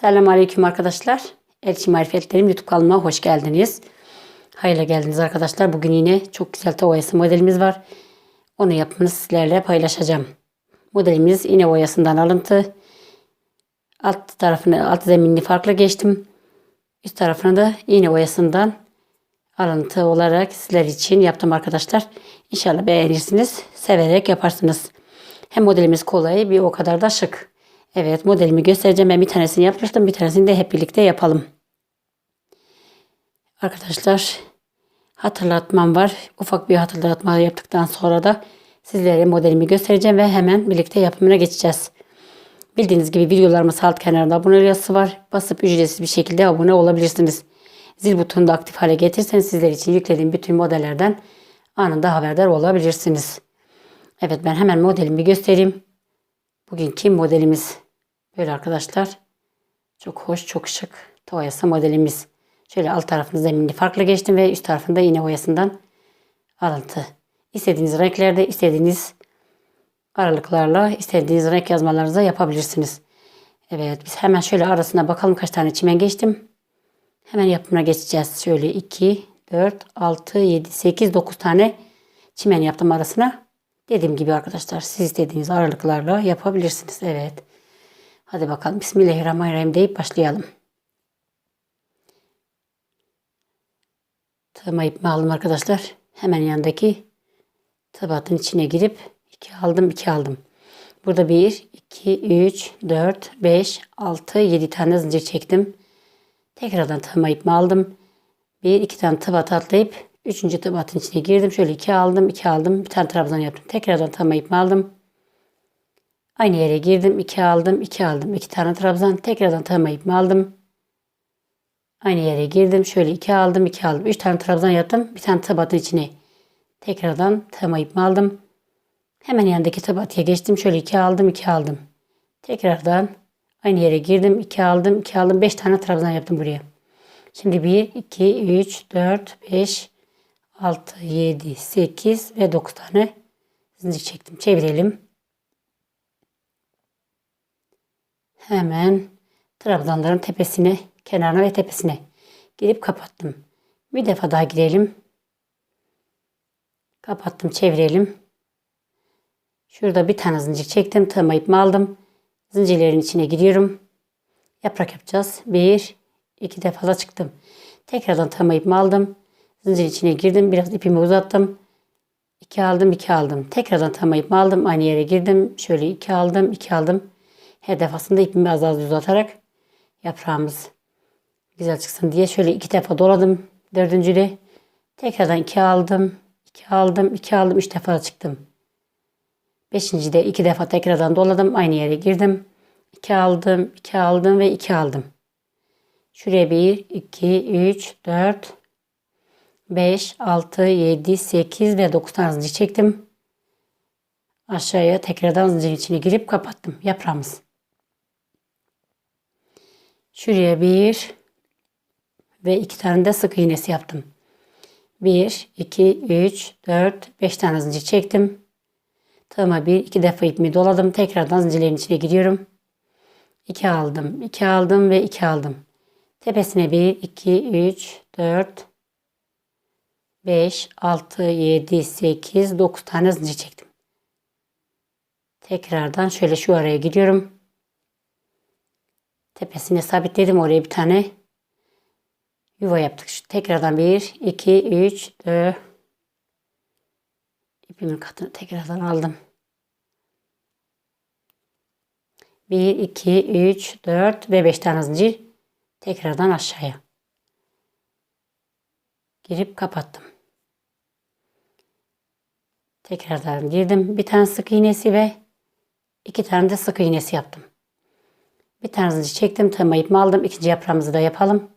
Selamun Aleyküm arkadaşlar. Elçi Marifetlerim YouTube kanalıma hoş geldiniz. Hayırlı geldiniz arkadaşlar. Bugün yine çok güzel tava oyası modelimiz var. Onu yapımını sizlerle paylaşacağım. Modelimiz iğne oyasından alıntı. Alt tarafını, alt zeminini farklı geçtim. Üst tarafını da iğne oyasından alıntı olarak sizler için yaptım arkadaşlar. İnşallah beğenirsiniz. Severek yaparsınız. Hem modelimiz kolay bir o kadar da şık. Evet modelimi göstereceğim. Ben bir tanesini yapmıştım. Bir tanesini de hep birlikte yapalım. Arkadaşlar hatırlatmam var. Ufak bir hatırlatma yaptıktan sonra da sizlere modelimi göstereceğim ve hemen birlikte yapımına geçeceğiz. Bildiğiniz gibi videolarımız alt kenarında abone yazısı var. Basıp ücretsiz bir şekilde abone olabilirsiniz. Zil butonunu da aktif hale getirseniz sizler için yüklediğim bütün modellerden anında haberdar olabilirsiniz. Evet ben hemen modelimi göstereyim. Bugünkü modelimiz böyle arkadaşlar. Çok hoş, çok şık toyası modelimiz. Şöyle alt tarafını zeminini farklı geçtim ve üst tarafında iğne oyasından alıntı. İstediğiniz renklerde, istediğiniz aralıklarla, istediğiniz renk yazmalarınızı yapabilirsiniz. Evet biz hemen şöyle arasına bakalım kaç tane çimen geçtim. Hemen yapımına geçeceğiz. Şöyle 2, 4, 6, 7, 8, 9 tane çimen yaptım arasına. Dediğim gibi arkadaşlar siz istediğiniz aralıklarla yapabilirsiniz. Evet. Hadi bakalım. Bismillahirrahmanirrahim deyip başlayalım. Tığıma ipimi aldım arkadaşlar. Hemen yanındaki tıbatın içine girip 2 aldım 2 aldım. Burada 1, 2, 3, 4, 5, 6, 7 tane zincir çektim. Tekrardan tığıma ipimi aldım. 1, 2 tane tıbat atlayıp 3. tıbatın içine girdim. Şöyle 2 aldım 2 aldım. Bir tane trabzan yaptım. Tekrardan tığıma ipimi aldım. Aynı yere girdim. 2 aldım 2 aldım. 2 tane trabzan. Tekrardan tığıma ipimi aldım. Aynı yere girdim. Şöyle 2 aldım 2 aldım. 3 tane trabzan yaptım. Bir tane tıbatın içine tekrardan tığıma ipimi aldım. Hemen yanındaki tabatıya geçtim. Şöyle 2 aldım 2 aldım. Tekrardan aynı yere girdim. 2 aldım 2 aldım. 5 tane trabzan yaptım buraya. Şimdi 1, 2, 3, 4, 5, 6, 7, 8 ve 9 tane zincir çektim. Çevirelim. Hemen trabzanların tepesine, kenarına ve tepesine girip kapattım. Bir defa daha girelim. Kapattım, çevirelim. Şurada bir tane zincir çektim. Tığıma ipimi aldım. Zincirlerin içine giriyorum. Yaprak yapacağız. Bir, iki defa da çıktım. Tekrardan tığıma ipimi aldım. Zincir içine girdim. Biraz ipimi uzattım. 2 aldım, 2 aldım. Tekrardan tığıma ipimi aldım. Aynı yere girdim. Şöyle 2 aldım, 2 aldım. Her defasında ipimi az az uzatarak yaprağımız güzel çıksın diye şöyle iki defa doladım. Dördüncüde tekrardan 2 aldım, 2 aldım, 2 aldım. 3 defa çıktım. Beşincide iki defa tekrardan doladım. Aynı yere girdim. 2 aldım, 2 aldım ve 2 aldım. Şuraya 1, 2, 3, 4, 5, 6, 7, 8 ve 9 tane zincir çektim. Aşağıya tekrardan zincir içine girip kapattım yaprağımız. Şuraya bir ve iki tane de sık iğnesi yaptım. 1, 2, 3, 4, 5 tane zincir çektim. Tığıma bir iki defa ipimi doladım. Tekrardan zincirlerin içine giriyorum. 2 aldım, 2 aldım ve 2 aldım. Tepesine 1, 2, 3, 4, 5, 6, 7, 8, 9 tane zincir çektim. Tekrardan şöyle şu araya giriyorum. Tepesine sabitledim oraya bir tane yuva yaptık. Şu tekrardan 1, 2, 3, 4 ipimin katını tekrardan aldım. 1, 2, 3, 4 ve 5 tane zincir tekrardan aşağıya girip kapattım. Tekrardan girdim. Bir tane sık iğnesi ve iki tane de sık iğnesi yaptım. Bir tane zincir çektim. Tığıma ipimi aldım. İkinci yaprağımızı da yapalım.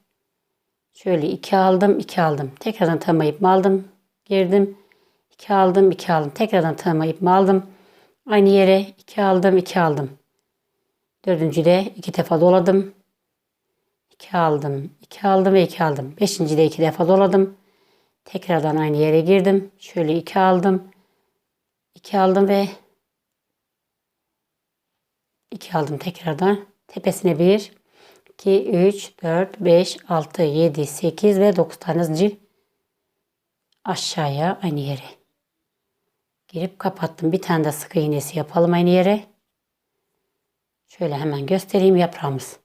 Şöyle iki aldım. iki aldım. Tekrardan tığıma ipimi aldım. Girdim. iki aldım. iki aldım. Tekrardan tığıma ipimi aldım. Aynı yere iki aldım. iki aldım. Dördüncü de iki defa doladım. 2 aldım. 2 aldım ve 2 aldım. Beşinci de 2 defa doladım. Tekrardan aynı yere girdim. Şöyle 2 aldım. 2 aldım ve 2 aldım tekrardan. Tepesine 1, 2, 3, 4, 5, 6, 7, 8 ve 9 tane zincir aşağıya aynı yere. Girip kapattım. Bir tane de sık iğnesi yapalım aynı yere. Şöyle hemen göstereyim yaprağımız.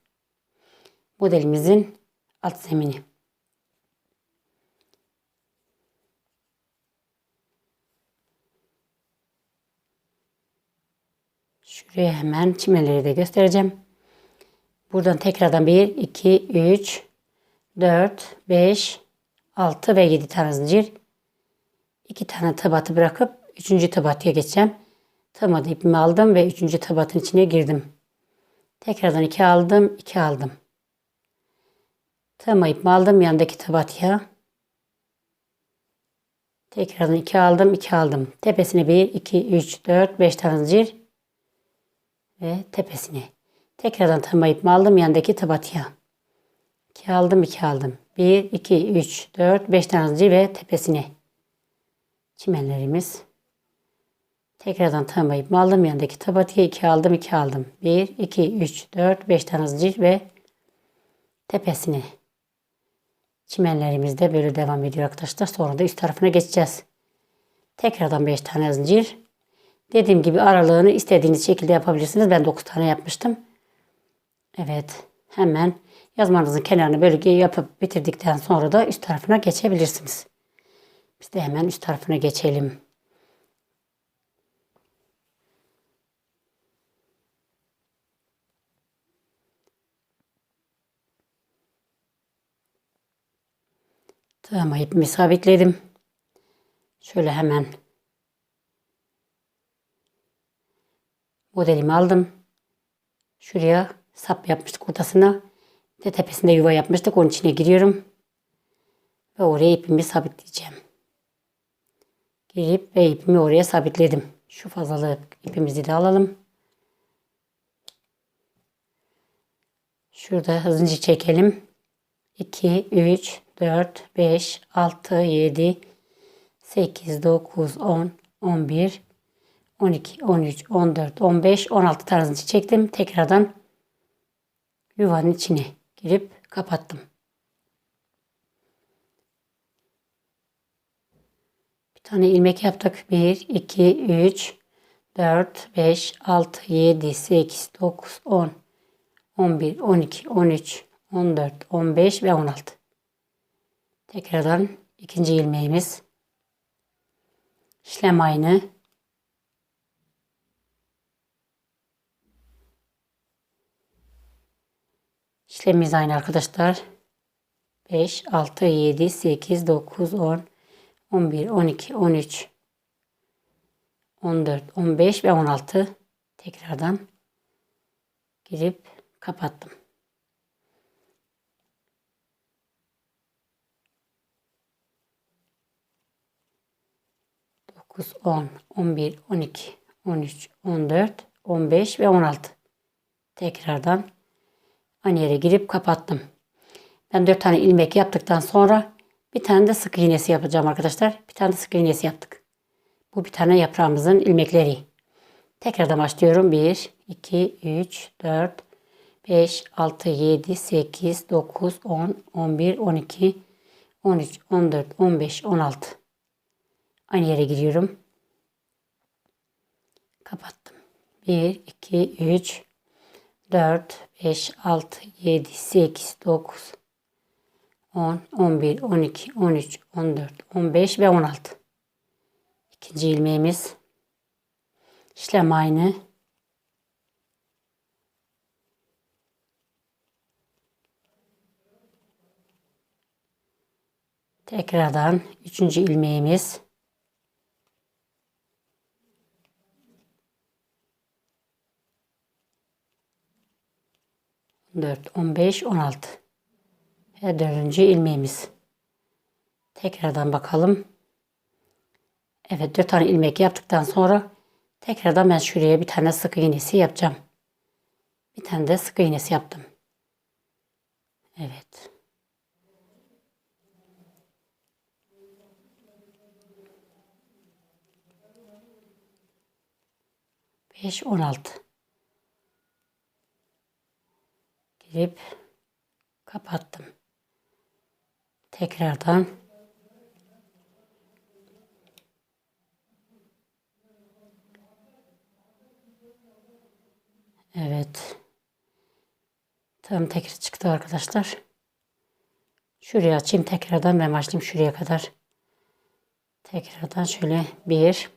Modelimizin alt zemini. Şuraya hemen çimeleri de göstereceğim. Buradan tekrardan 1, 2, 3, 4, 5, 6 ve 7 tane zincir. 2 tane tabatı bırakıp 3. tabatıya geçeceğim. Tığmadı ipimi aldım ve 3. tabatın içine girdim. Tekrardan 2 aldım, 2 aldım. Tığma ipimi aldım yandaki tabatıya. Tekrardan 2 aldım, 2 aldım. Tepesine 1, 2, 3, 4, 5 tane zincir. Ve tepesine. Tekrardan tığma ipimi aldım yandaki tabatıya. 2 aldım, 2 aldım. 1, 2, 3, 4, 5 tane zincir ve tepesine. Çimenlerimiz. Tekrardan tığma ipimi aldım yandaki tabatıya 2 aldım, 2 aldım. 1, 2, 3, 4, 5 tane zincir ve tepesine. Çimenlerimiz de böyle devam ediyor arkadaşlar. Sonra da üst tarafına geçeceğiz. Tekrardan 5 tane zincir. Dediğim gibi aralığını istediğiniz şekilde yapabilirsiniz. Ben 9 tane yapmıştım. Evet. Hemen yazmanızın kenarına bölge yapıp bitirdikten sonra da üst tarafına geçebilirsiniz. Biz de hemen üst tarafına geçelim. Tığıma ipimi sabitledim. Şöyle hemen modelimi aldım. Şuraya sap yapmıştık ortasına. Bir de tepesinde yuva yapmıştık. Onun içine giriyorum. Ve oraya ipimi sabitleyeceğim. Girip ve ipimi oraya sabitledim. Şu fazlalık ipimizi de alalım. Şurada zincir çekelim. 2, 3, 4, 5, 6, 7, 8, 9, 10, 11, 12, 13, 14, 15, 16 tane zincir çektim. Tekrardan yuvanın içine girip kapattım. Bir tane ilmek yaptık. 1, 2, 3, 4, 5, 6, 7, 8, 9, 10, 11, 12, 13, 14, 15 ve 16. Tekrardan ikinci ilmeğimiz. İşlem aynı. İşlemimiz aynı arkadaşlar. 5, 6, 7, 8, 9, 10, 11, 12, 13, 14, 15 ve 16 tekrardan girip kapattım. 9, 10, 11, 12, 13, 14, 15 ve 16. Tekrardan aynı yere girip kapattım. Ben 4 tane ilmek yaptıktan sonra bir tane de sık iğnesi yapacağım arkadaşlar. Bir tane de sık iğnesi yaptık. Bu bir tane yaprağımızın ilmekleri. Tekrardan başlıyorum. 1, 2, 3, 4, 5, 6, 7, 8, 9, 10, 11, 12, 13, 14, 15, 16. Aynı yere giriyorum. Kapattım. 1, 2, 3, 4, 5, 6, 7, 8, 9, 10, 11, 12, 13, 14, 15 ve 16. İkinci ilmeğimiz. İşlem aynı. Tekrardan üçüncü ilmeğimiz. 4, 15, 16. Ve dördüncü ilmeğimiz. Tekrardan bakalım. Evet 4 tane ilmek yaptıktan sonra tekrardan ben şuraya bir tane sık iğnesi yapacağım. Bir tane de sık iğnesi yaptım. Evet. Beş, on altı. Girip kapattım. Tekrardan Evet. Tam tekrar çıktı arkadaşlar. Şuraya açayım tekrardan ben başlayayım şuraya kadar. Tekrardan şöyle 1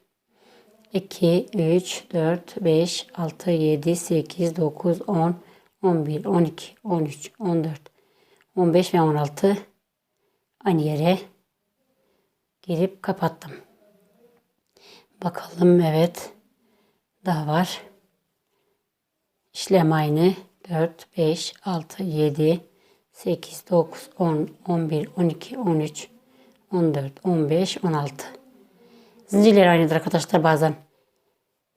2 3 4 5 6 7 8 9 10 11 12 13 14 15 ve 16 aynı yere girip kapattım. Bakalım evet. Daha var. İşlem aynı. 4, 5, 6, 7, 8, 9, 10, 11, 12, 13, 14, 15, 16. Zincirler aynıdır arkadaşlar bazen.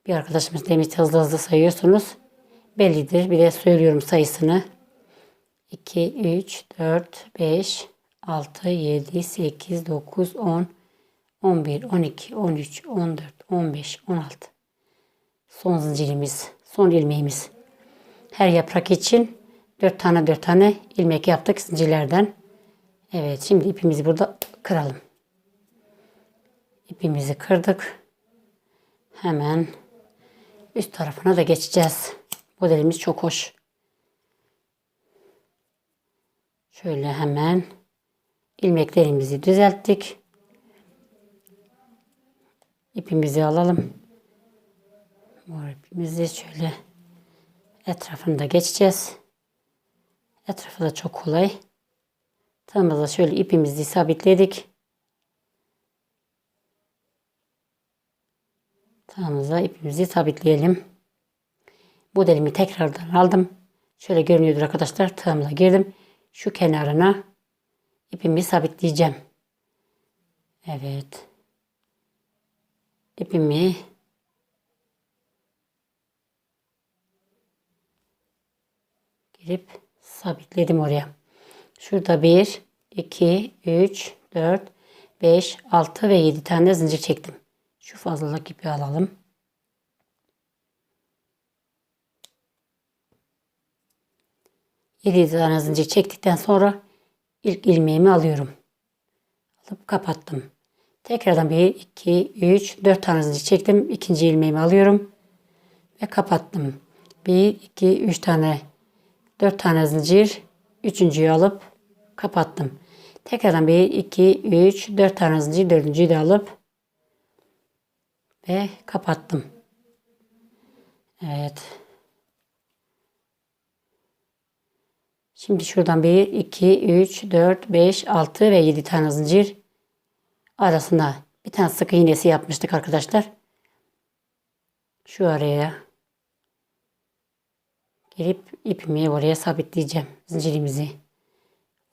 Bir arkadaşımız demiş hızlı hızlı sayıyorsunuz. Bellidir. Bir de söylüyorum sayısını. 2, 3, 4, 5, 6, 7, 8, 9, 10, 11, 12, 13, 14, 15, 16. Son zincirimiz, son ilmeğimiz. Her yaprak için 4 tane 4 tane ilmek yaptık zincirlerden. Evet şimdi ipimizi burada kıralım. İpimizi kırdık. Hemen üst tarafına da geçeceğiz. Modelimiz çok hoş. Şöyle hemen ilmeklerimizi düzelttik. İpimizi alalım. Mor ipimizi şöyle etrafını da geçeceğiz. Etrafı da çok kolay. Tığımıza şöyle ipimizi sabitledik. Tığımıza ipimizi sabitleyelim. Modelimi tekrardan aldım. Şöyle görünüyordur arkadaşlar. Tığımla girdim. Şu kenarına ipimi sabitleyeceğim. Evet. İpimi girip sabitledim oraya. Şurada 1, 2, 3, 4, 5, 6 ve 7 tane zincir çektim. Şu fazlalık ipi alalım. Yedi tane zincir çektikten sonra ilk ilmeğimi alıyorum. Alıp kapattım. Tekrardan 1, 2, 3, 4 tane zincir çektim. İkinci ilmeğimi alıyorum. Ve kapattım. 1, 2, 3 tane 4 tane zincir. Üçüncüyü alıp kapattım. Tekrardan 1, 2, 3, 4 tane zincir. Dördüncüyü de alıp ve kapattım. Evet. Şimdi şuradan 1, 2, 3, 4, 5, 6 ve 7 tane zincir arasında bir tane sık iğnesi yapmıştık arkadaşlar. Şu araya girip ipimi oraya sabitleyeceğim. Zincirimizi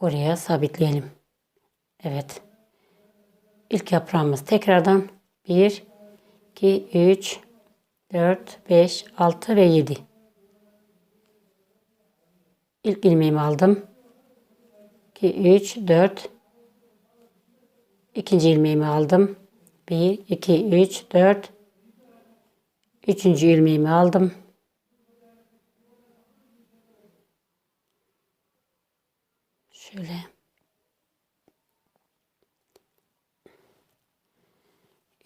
oraya sabitleyelim. Evet. İlk yaprağımız tekrardan 1 2 3 4 5 6 ve 7. İlk ilmeğimi aldım. 2 3 4 İkinci ilmeğimi aldım. 1 2 3 4 Üçüncü ilmeğimi aldım. Şöyle.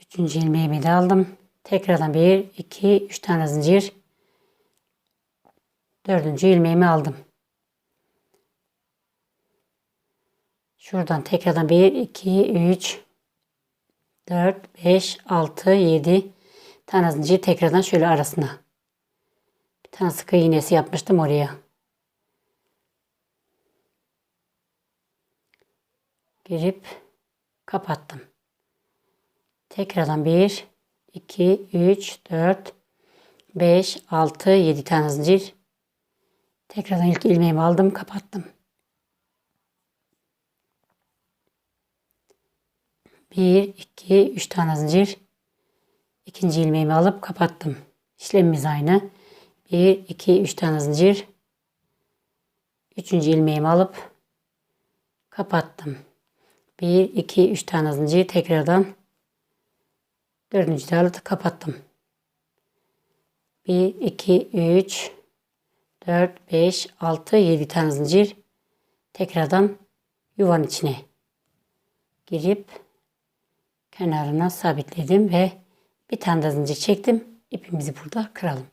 Üçüncü ilmeğimi de aldım. Tekrardan bir, iki, üç tane zincir. Dördüncü ilmeğimi aldım. Şuradan tekrardan bir, iki, üç, dört, beş, altı, yedi tane zincir tekrardan şöyle arasına. Bir tane sık iğnesi yapmıştım oraya. girip kapattım. Tekrardan 1, 2, 3, 4, 5, 6, 7 tane zincir. Tekrardan ilk ilmeğimi aldım, kapattım. 1, 2, 3 tane zincir. İkinci ilmeğimi alıp kapattım. İşlemimiz aynı. 1, 2, 3 tane zincir. Üçüncü ilmeğimi alıp kapattım. 1, 2, 3 tane zincir tekrardan dördüncü dalı kapattım. 1, 2, 3, 4, 5, 6, 7 tane zincir. tekrardan yuvanın içine girip kenarına sabitledim ve bir tane de zincir çektim. İpimizi burada kıralım.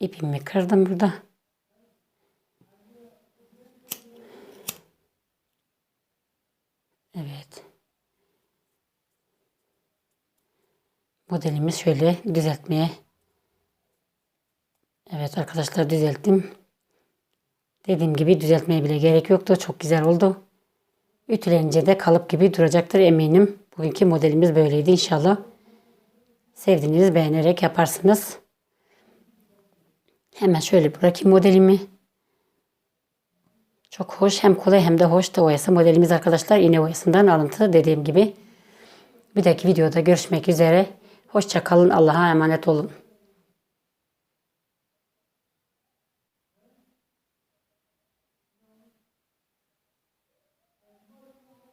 İpimi kırdım burada. Evet. Modelimiz şöyle düzeltmeye. Evet arkadaşlar düzelttim. Dediğim gibi düzeltmeye bile gerek yoktu. Çok güzel oldu. Ütülenince de kalıp gibi duracaktır eminim. Bugünkü modelimiz böyleydi inşallah. Sevdiğiniz beğenerek yaparsınız. Hemen şöyle bırakayım modelimi. Çok hoş hem kolay hem de hoş da oyası modelimiz arkadaşlar iğne oyasından alıntı dediğim gibi. Bir dahaki videoda görüşmek üzere. Hoşça kalın. Allah'a emanet olun.